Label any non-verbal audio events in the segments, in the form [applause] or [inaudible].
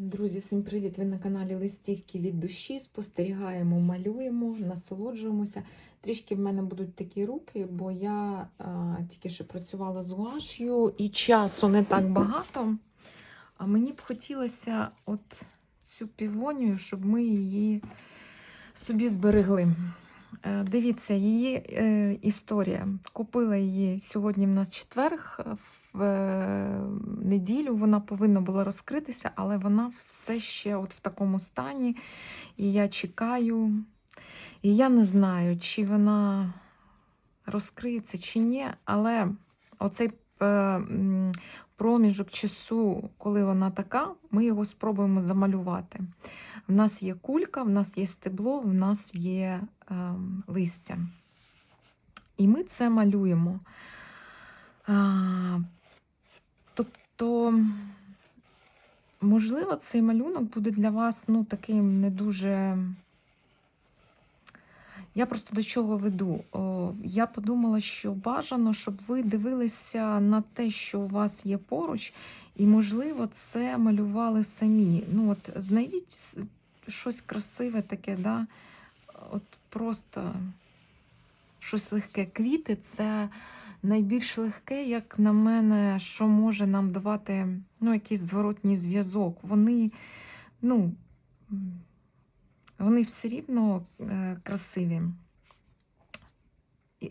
Друзі, всім привіт! Ви на каналі Листівки від душі. Спостерігаємо, малюємо, насолоджуємося. Трішки в мене будуть такі руки, бо я а, тільки що працювала з гуаш'ю і часу не так багато. А мені б хотілося от цю півонію, щоб ми її собі зберегли. Е, Дивіться, її е, історія. Купила її сьогодні в нас четверг. В е, неділю вона повинна була розкритися, але вона все ще от в такому стані. І я чекаю. І я не знаю, чи вона розкриється, чи ні, але оцей проміжок часу, коли вона така, ми його спробуємо замалювати. В нас є кулька, в нас є стебло, в нас є ем, листя. І ми це малюємо. Тобто, можливо, цей малюнок буде для вас ну, таким не дуже. Я просто до чого веду. Я подумала, що бажано, щоб ви дивилися на те, що у вас є поруч, і, можливо, це малювали самі. Ну, от знайдіть щось красиве таке, да? от просто щось легке. Квіти це найбільш легке, як на мене, що може нам давати ну, якийсь зворотній зв'язок. Вони, ну, вони все рівно е, красиві.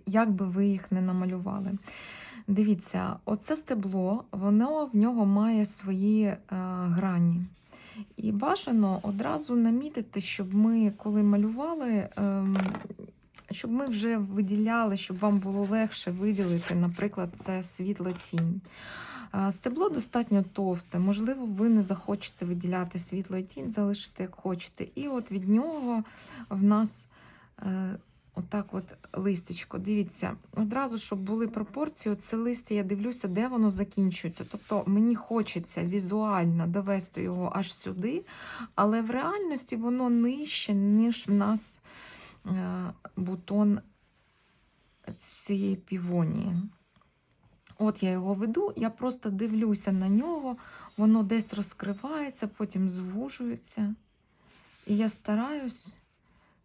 Як би ви їх не намалювали. Дивіться, оце стебло, воно в нього має свої е, грані. І бажано одразу намітити, щоб ми, коли малювали, ем, щоб ми вже виділяли, щоб вам було легше виділити, наприклад, це світло тінь. Стебло достатньо товсте, можливо, ви не захочете виділяти світло і тінь, залишите як хочете. І от від нього в нас е, отак от листечко. Дивіться, одразу, щоб були пропорції, це листя, я дивлюся, де воно закінчується. Тобто мені хочеться візуально довести його аж сюди, але в реальності воно нижче, ніж в нас е, бутон цієї півонії. От я його веду, я просто дивлюся на нього, воно десь розкривається, потім звужується. І я стараюсь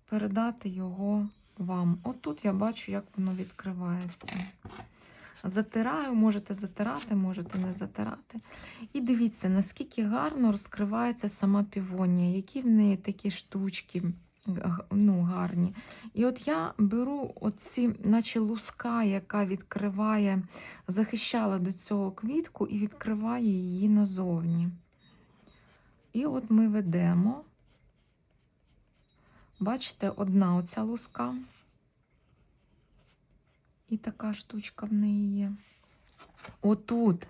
передати його вам. От тут я бачу, як воно відкривається. Затираю, можете затирати, можете не затирати. І дивіться, наскільки гарно розкривається сама півонія, які в неї такі штучки ну, гарні. І от я беру оці, наче луска, яка відкриває, захищала до цього квітку і відкриває її назовні. І от ми ведемо. Бачите, одна оця луска. І така штучка в неї є. Отут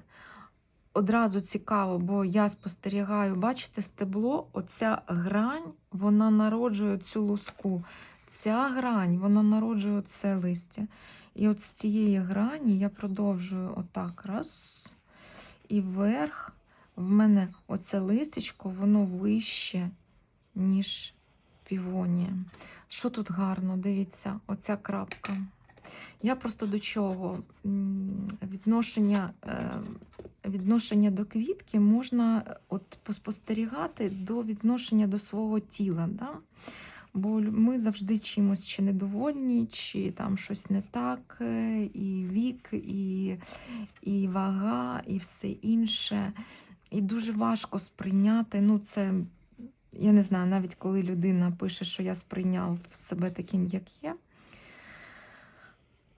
одразу цікаво, бо я спостерігаю, бачите, стебло, оця грань, вона народжує цю луску. Ця грань, вона народжує це листя. І от з цієї грані я продовжую отак раз. І вверх в мене оце листячко, воно вище, ніж півонія. Що тут гарно, дивіться, оця крапка. Я просто до чого? Відношення, е, відношення до квітки можна е, от поспостерігати до відношення до свого тіла. Да? Бо ми завжди чимось чи недовольні, чи там щось не так, е, і вік, і, і вага, і все інше. І дуже важко сприйняти. Ну, це, я не знаю, навіть коли людина пише, що я сприйняв себе таким, як є.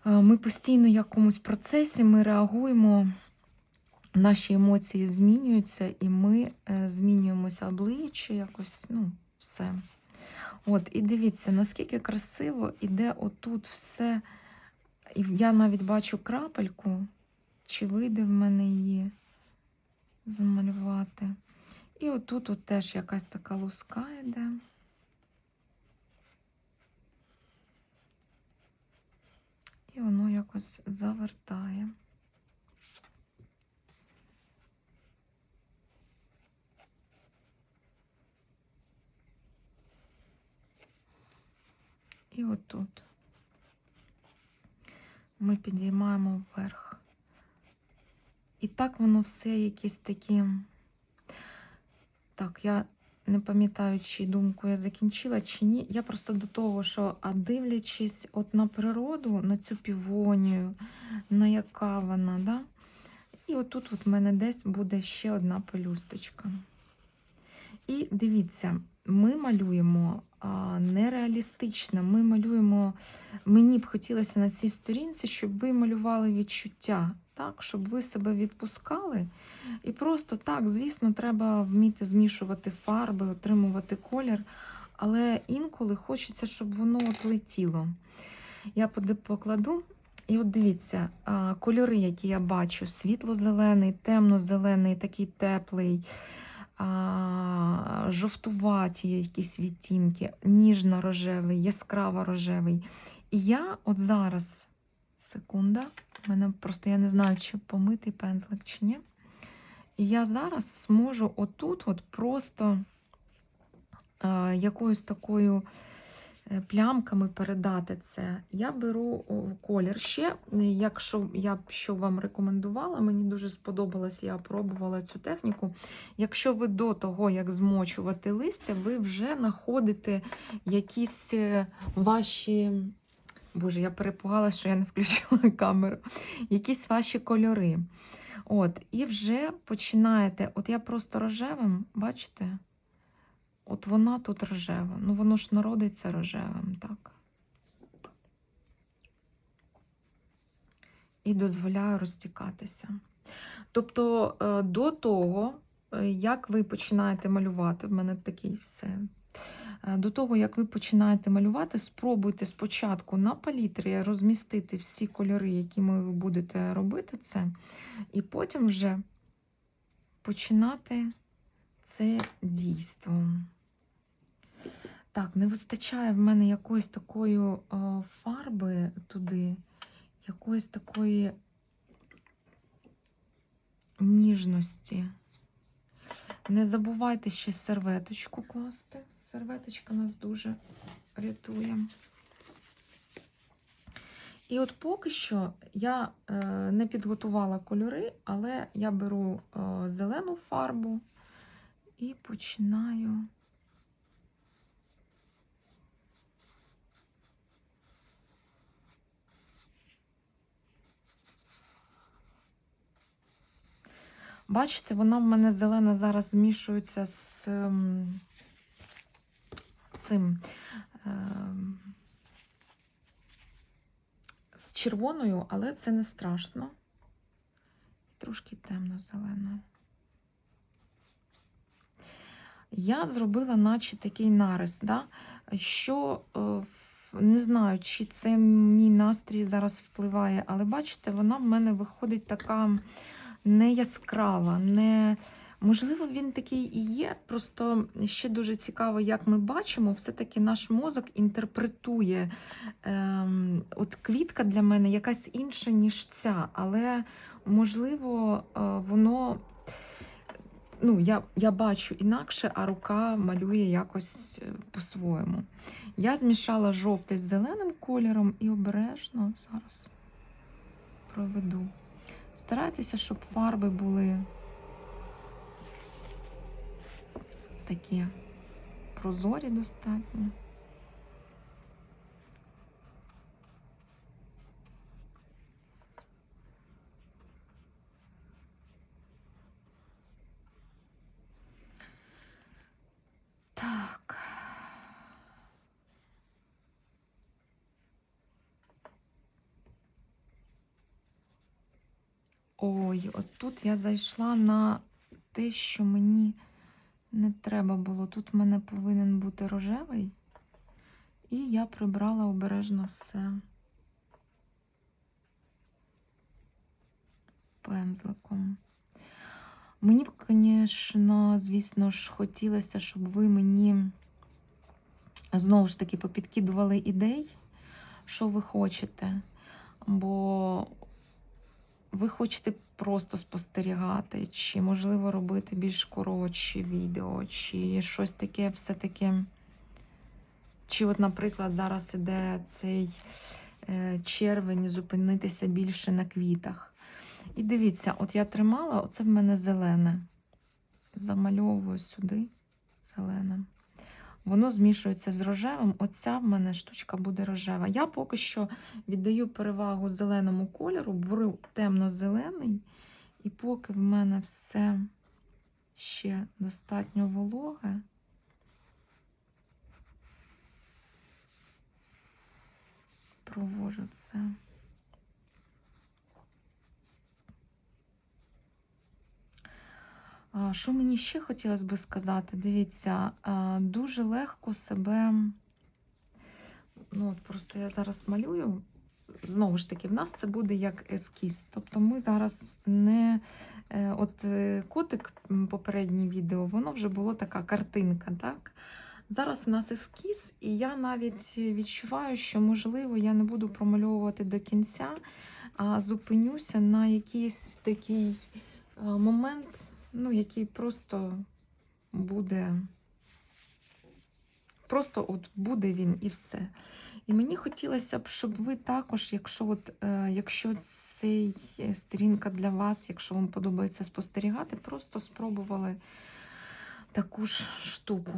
Е, Ми постійно в якомусь процесі ми реагуємо, наші емоції змінюються, і ми е, змінюємося обличчя, якось, ну, все. От, і дивіться, наскільки красиво іде отут все. І я навіть бачу крапельку, чи вийде в мене її замалювати. І отут от теж якась така луска йде. І воно якось завертає. І отут ми підіймаємо вверх. І так воно все якісь такі Так, я не пам'ятаю, чи думку я закінчила, чи ні. Я просто до того, що а дивлячись от на природу, на цю півонію, на яка вона, да? і отут от в мене десь буде ще одна пелюсточка. І дивіться, ми малюємо нереалістично, ми малюємо. Мені б хотілося на цій сторінці, щоб ви малювали відчуття, так, щоб ви себе відпускали. І просто так, звісно, треба вміти змішувати фарби, отримувати колір. Але інколи хочеться, щоб воно от летіло. Я покладу. І от дивіться, кольори, які я бачу: світло-зелений, темно-зелений, такий теплий, а, жовтуваті якісь відтінки, ніжно-рожевий, яскраво-рожевий. І я от зараз, секунда, в мене просто я не знаю, чи помитий пензлик, чи ні. І я зараз зможу отут от просто а, якоюсь такою плямками передати це. Я беру колір ще, е, якщо я б що вам рекомендувала, мені дуже сподобалось, я пробувала цю техніку. Якщо ви до того, як змочувати листя, ви вже знаходите якісь е, ваші. Боже, я перепугалася, що я не включила [laughs] камеру. Якісь ваші кольори. От, і вже починаєте. От я просто рожевим, бачите? От вона тут рожева. Ну, воно ж народиться рожевим, так. І дозволяю розтікатися. Тобто, е, до того, е, як ви починаєте малювати, в мене такий все. Е, До того, як ви починаєте малювати, спробуйте спочатку на палітрі розмістити всі кольори, якими ви будете робити це, і потім вже починати це дійство. Так, не вистачає в мене якоїсь такої о, фарби туди, якоїсь такої ніжності. Не забувайте ще серветочку класти. Серветочка нас дуже рятує. І от поки що я е, не підготувала кольори, але я беру е, зелену фарбу і починаю. Бачите, вона в мене зелена зараз змішується з ем, цим ем, з червоною, але це не страшно. Трошки темно-зеленою. Я зробила, наче такий нарис, да? що е, не знаю, чи це мій настрій зараз впливає, але бачите, вона в мене виходить така не яскрава, не. Можливо, він такий і є. Просто ще дуже цікаво, як ми бачимо, все-таки наш мозок інтерпретує. Ем, от квітка для мене якась інша, ніж ця, але можливо, е, воно. Ну, я, я бачу інакше, а рука малює якось е, по-своєму. Я змішала жовтий з зеленим кольором і обережно зараз проведу. Старайтеся, щоб фарби були такі прозорі достатньо. Так. Ой, от тут я зайшла на те, що мені не треба було. Тут в мене повинен бути рожевий, і я прибрала обережно все пензликом. Мені б, звісно, звісно ж, хотілося, щоб ви мені знову ж таки попідкидували ідей, що ви хочете. Бо ви хочете просто спостерігати, чи, можливо, робити більш коротші відео, чи щось таке все-таки. Чи, от, наприклад, зараз іде цей е, червень, зупинитися більше на квітах. І дивіться, от я тримала, оце в мене зелене. замальовую сюди зеленим. Воно змішується з рожевим. Оця в мене штучка буде рожева. Я поки що віддаю перевагу зеленому кольору, беру темно-зелений, і поки в мене все ще достатньо вологе. Провожу це. Що мені ще хотілося би сказати? Дивіться, дуже легко себе. Ну, от просто я зараз малюю. Знову ж таки, в нас це буде як ескіз. Тобто ми зараз не. е, От е, котик попереднє відео, воно вже було така картинка, так? Зараз в нас ескіз, і я навіть відчуваю, що, можливо, я не буду промальовувати до кінця, а зупинюся на якийсь такий е, момент, ну, який просто буде. Просто от буде він і все. І мені хотілося б, щоб ви також, якщо от, е, якщо цей е, сторінка для вас, якщо вам подобається спостерігати, просто спробували таку ж штуку.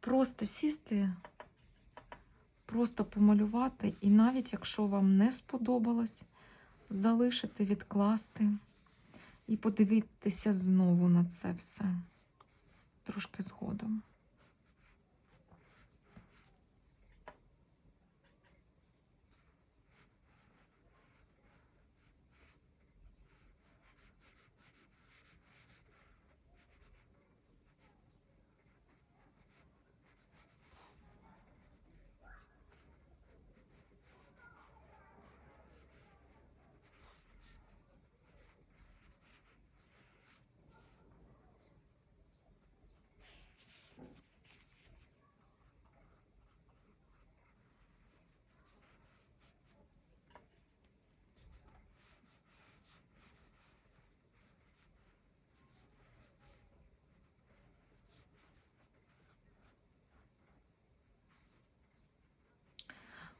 Просто сісти, просто помалювати, і навіть якщо вам не сподобалось, залишити, відкласти і подивитися знову на це все трошки згодом.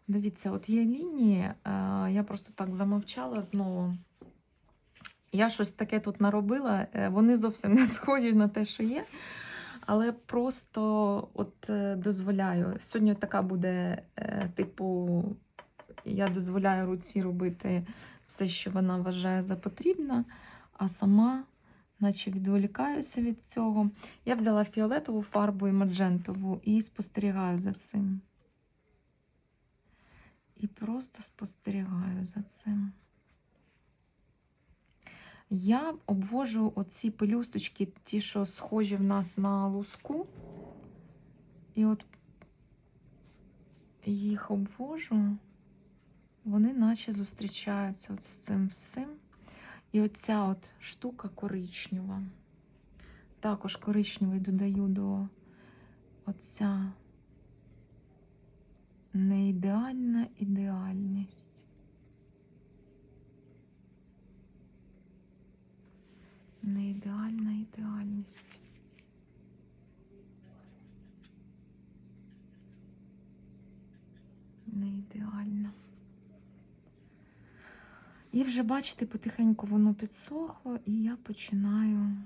Дивіться, от є лінії, е, я просто так замовчала знову. Я щось таке тут наробила, е, вони зовсім не [laughs] схожі на те, що є. Але просто от е, дозволяю. Сьогодні така буде, типу, я дозволяю руці робити все, що вона вважає за потрібне, а сама, наче відволікаюся від цього. Я взяла фіолетову фарбу і маджентову і спостерігаю за цим. І просто спостерігаю за цим. Я обвожу оці пелюсточки, ті, що схожі в нас на луску. І от їх обвожу, вони наче зустрічаються от з цим всім. І оця от штука коричнева. Також коричневий додаю до оця неідеальна ідеальність. Неідеальна ідеальність. Неідеальна. І вже, бачите, потихеньку воно підсохло, і я починаю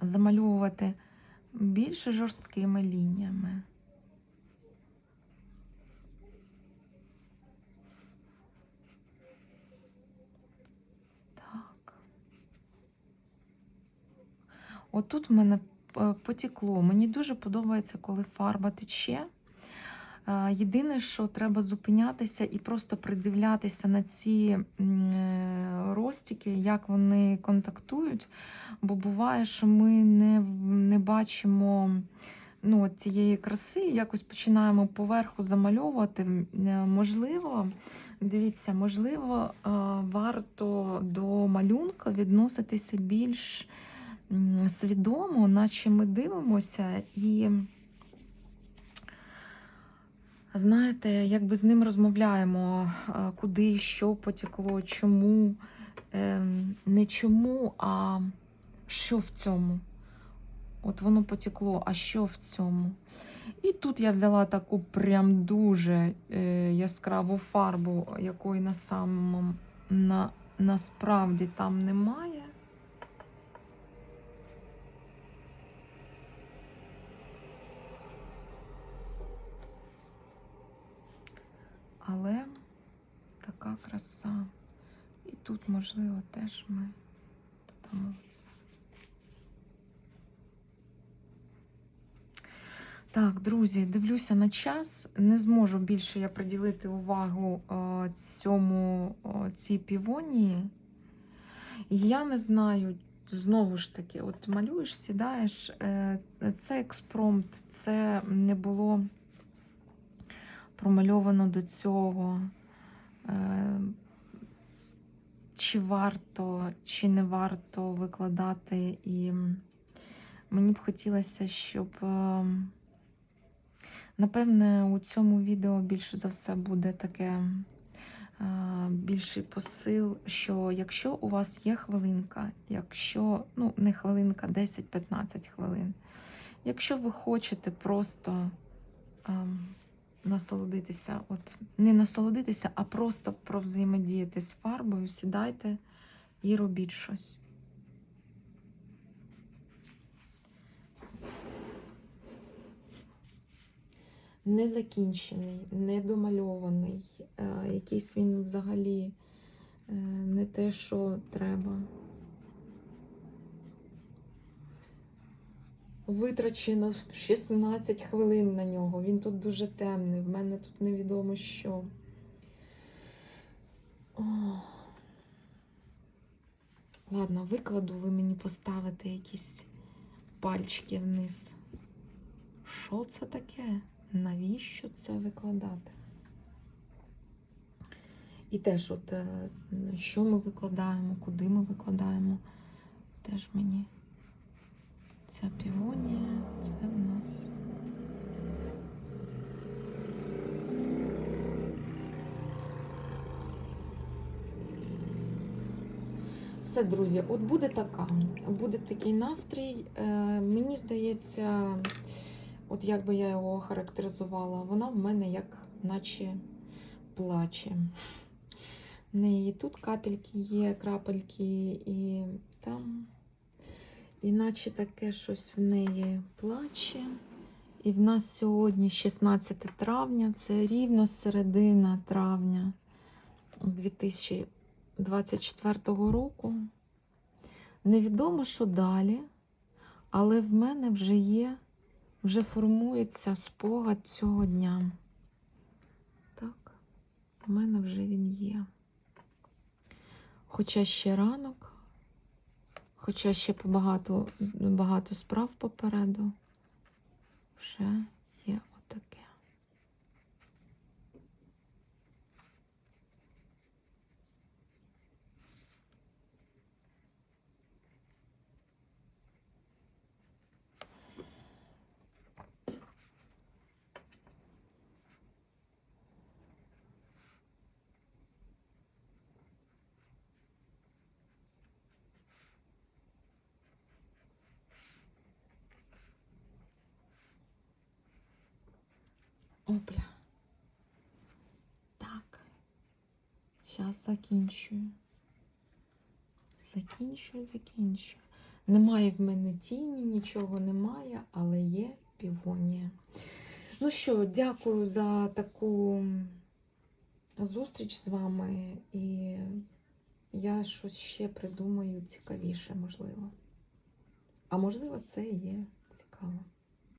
замальовувати більш жорсткими лініями. Отут в мене е, потекло. Мені дуже подобається, коли фарба тече. Е, Єдине, що треба зупинятися і просто придивлятися на ці е, розтіки, як вони контактують. Бо буває, що ми не, не бачимо ну, цієї краси, якось починаємо поверху замальовувати. Можливо, дивіться, можливо, варто до малюнка відноситися більш свідомо, наче ми дивимося і. Знаєте, якби з ним розмовляємо, куди, що потекло, чому, Ем, не чому, а що в цьому. От воно потекло, а що в цьому? І тут я взяла таку прям дуже е, яскраву фарбу, якої на самому, на, насправді там немає. яка краса. І тут, можливо, теж ми додамо. Так, друзі, дивлюся на час. Не зможу більше я приділити увагу е, цьому е, цій півонії. І я не знаю, знову ж таки, от малюєш, сідаєш, е, це експромт, це не було промальовано до цього. Е, Чи варто, чи не варто викладати. І мені б хотілося, щоб, е, напевне, у цьому відео більше за все буде таке е, більший посил, що якщо у вас є хвилинка, якщо, ну, не хвилинка, 10-15 хвилин, якщо ви хочете просто ем, насолодитися, от не насолодитися, а просто провзаємодіяти з фарбою, сідайте і робіть щось. Незакінчений, недомальований, е, якийсь він взагалі е, не те, що треба. Витрачено 16 хвилин на нього. Він тут дуже темний. В мене тут невідомо що. О. Ладно, викладу, ви мені поставите якісь пальчики вниз. Що це таке? Навіщо це викладати? І теж, от, е, що ми викладаємо, куди ми викладаємо, теж мені. Ця півонія, це в нас. Все, друзі, от буде така, буде такий настрій. Е, мені здається, от як би я його охарактеризувала, вона в мене як наче плаче. В неї тут капельки є, крапельки, і там. Іначе таке щось в неї плаче. І в нас сьогодні 16 травня, це рівно середина травня 2024 року. Невідомо, що далі, але в мене вже є, вже формується спогад цього дня. Так, в мене вже він є. Хоча ще ранок. Хоча ще багато, багато справ попереду. Вже є отаке. Опля. Так. Зараз закінчую. Закінчую, закінчую. Немає в мене тіні, нічого немає, але є півонія. Ну що, дякую за таку зустріч з вами. І я щось ще придумаю цікавіше, можливо. А можливо, це є цікаво.